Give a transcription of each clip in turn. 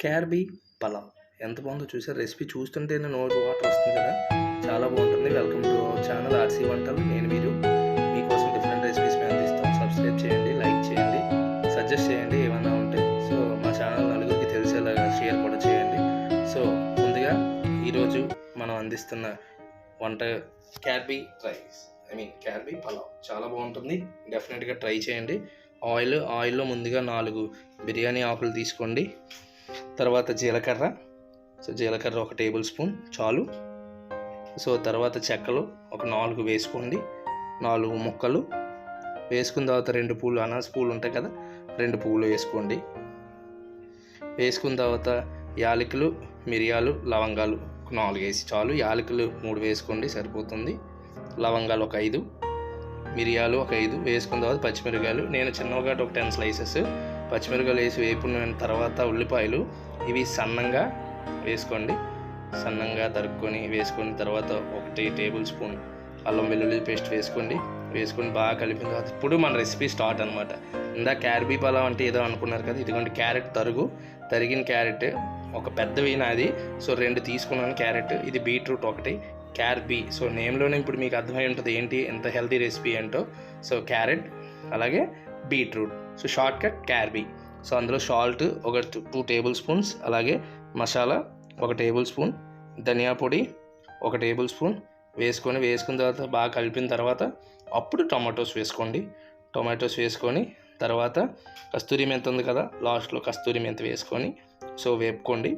క్యార్బీ పలావ్ ఎంత బాగుందో చూసారు? రెసిపీ చూస్తుంటే నోట్ వాటర్ వస్తుంది కదా? చాలా బాగుంటుంది. Welcome to our channel RC వంటలు. నేను మీరు. మీకోసం డిఫరెంట్ రెసిపీస్ మేము అందిస్తాం. సబ్స్క్రైబ్ చేయండి లైక్ చేయండి సజెస్ట్ చేయండి ఏమన్నా ఉంటే. సో మా ఛానల్ నలుగురికి తెలిసేలాగా షేర్ కూడా చేయండి. సో ముందుగా ఈరోజు మనం అందిస్తున్న వంట క్యార్బీ రైస్ ఐ మీన్ క్యార్బీ పలావ్ చాలా బాగుంటుంది. డెఫినెట్గా ట్రై చేయండి. ఆయిల్ ఆయిల్లో ముందుగా నాలుగు బిర్యానీ ఆకులు తీసుకోండి. తర్వాత జీలకర్ర. సో జీలకర్ర ఒక టేబుల్ స్పూన్ చాలు. సో తర్వాత చెక్కలు ఒక నాలుగు వేసుకోండి. నాలుగు ముక్కలు. వేసుకున్న తర్వాత రెండు పూలు అనాస్ పూలు ఉంటాయి కదా రెండు పూలు వేసుకోండి. వేసుకున్న తర్వాత యాలకులు మిరియాలు లవంగాలు ఒక నాలుగు వేసి చాలు. యాలకులు మూడు వేసుకోండి సరిపోతుంది. లవంగాలు ఒక ఐదు మిరియాలు ఒక ఐదు వేసుకున్న తర్వాత పచ్చిమిరకాయలు. నేను చిన్నగా ఒక టెన్ స్లైసెస్ పచ్చిమిరపకాయలు వేసి వేపుకున్న తర్వాత ఉల్లిపాయలు ఇవి సన్నంగా వేసుకోండి. సన్నంగా తరుక్కొని వేసుకున్న తర్వాత ఒకటి టేబుల్ స్పూన్ అల్లం వెల్లుల్లి పేస్ట్ వేసుకోండి. వేసుకొని బాగా కలిపిన తర్వాత ఇప్పుడు మన రెసిపీ స్టార్ట్ అనమాట ఇందా క్యారబీ పలావ్ అంటే ఏదో అనుకున్నారు కదా ఇదిగోండి క్యారెట్ తరుగు. తరిగిన క్యారెట్ ఒక పెద్దవి నాది సో రెండు తీసుకున్నాను క్యారెట్ ఇది బీట్రూట్ ఒకటి. క్యారబీ సో నేమ్లోనే ఇప్పుడు మీకు అర్థమై ఉంటుంది ఏంటి ఎంత హెల్తీ రెసిపీ ఏంటో. సో క్యారెట్ అలాగే బీట్రూట్. సో షార్ట్ కట్ క్యార్బీ సో అందులో సాల్ట్ ఒక టూ టేబుల్ స్పూన్స్ అలాగే మసాలా ఒక టేబుల్ స్పూన్ ధనియా పొడి ఒక టేబుల్ స్పూన్ వేసుకొని వేసుకున్న తర్వాత బాగా కలిపిన తర్వాత అప్పుడు టమాటోస్ వేసుకోండి. టొమాటోస్ వేసుకొని తర్వాత కస్తూరి మెంత ఉంది కదా లాస్ట్లో కస్తూరి మెంత వేసుకొని సో వేపుకోండి.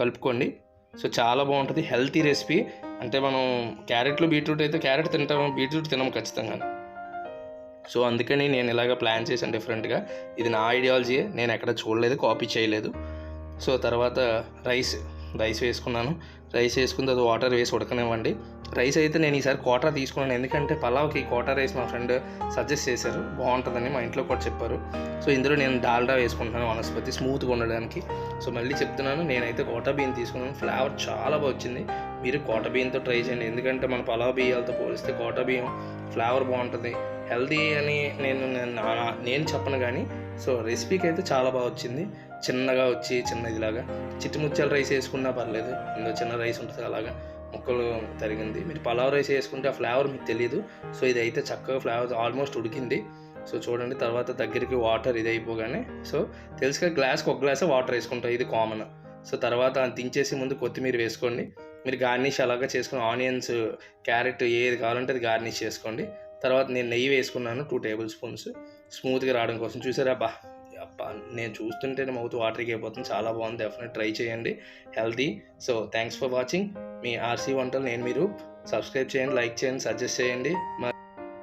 కలుపుకోండి. సో చాలా బాగుంటుంది హెల్తీ రెసిపీ అంటే మనం క్యారెట్లు బీట్రూట్ అయితే క్యారెట్ తింటాము బీట్రూట్ తినము ఖచ్చితంగా సో అందుకని నేను ఇలాగ ప్లాన్ చేశాను డిఫరెంట్గా ఇది నా ఐడియాలజీ నేను ఎక్కడ చూడలేదు కాపీ చేయలేదు. సో తర్వాత రైస్ రైస్ వేసుకున్నాను. రైస్ వేసుకుని తర్వాత వాటర్ వేసి ఉడకనివ్వండి. రైస్ అయితే నేను ఈసారి కోటా తీసుకున్నాను. ఎందుకంటే పలావ్కి కోటా రైస్ మా ఫ్రెండ్ సజెస్ట్ చేశారు. బాగుంటుందని మా ఇంట్లో కూడా చెప్పారు. సో ఇందులో నేను డాల్డా వేసుకుంటున్నాను వనస్పతి స్మూత్గా ఉండడానికి. సో మళ్ళీ చెప్తున్నాను నేనైతే కోటా బియ్యం తీసుకున్నాను. ఫ్లేవర్ చాలా బాగా వచ్చింది. మీరు కోట బియ్యంతో ట్రై చేయండి. ఎందుకంటే మన పలావ్ బియ్యాలతో పోలిస్తే కోట బియ్యం ఫ్లేవర్ బాగుంటుంది. హెల్దీ అని నేను నేను- నేను చెప్పను కానీ సో రెసిపీకి అయితే చాలా బాగా వచ్చింది. చిన్నగా వచ్చి చిన్న ఇదిలాగా. చిట్టుముచ్చాల రైస్ వేసుకున్నా పర్లేదు. ఇందులో చిన్న రైస్ ఉంటుంది అలాగా. ముక్కలు తరిగింది. మీరు పలావ్ రైస్ వేసుకుంటే ఆ ఫ్లేవర్ మీకు తెలియదు సో ఇది అయితే చక్కగా ఫ్లేవర్ ఆల్మోస్ట్ ఉడికింది. సో చూడండి తర్వాత దగ్గరికి వాటర్ ఇది అయిపోగానే. సో తెలుసుగా గ్లాస్కి ఒక గ్లాస్ వాటర్ వేసుకుంటాం. ఇది కామన్. సో తర్వాత దించేసి ముందు కొత్తిమీర వేసుకోండి. మీరు గార్నిష్ అలాగా చేసుకుని ఆనియన్స్ క్యారెట్ ఏది కావాలంటే అది గార్నిష్ చేసుకోండి. తర్వాత నేను నెయ్యి వేసుకున్నాను టూ టేబుల్ స్పూన్స్. స్మూత్గా రావడం కోసం చూసారా? అబ్బా! అబ్బా! నేను చూస్తుంటే మౌత్ వాటర్కి అయిపోతుంది. చాలా బాగుంది. డెఫినెట్ ట్రై చేయండి. Healthy. So thanks for watching. Me RC వంటలు నేను మీరు సబ్స్క్రైబ్ చేయండి లైక్ చేయండి సజెస్ట్ చేయండి. మా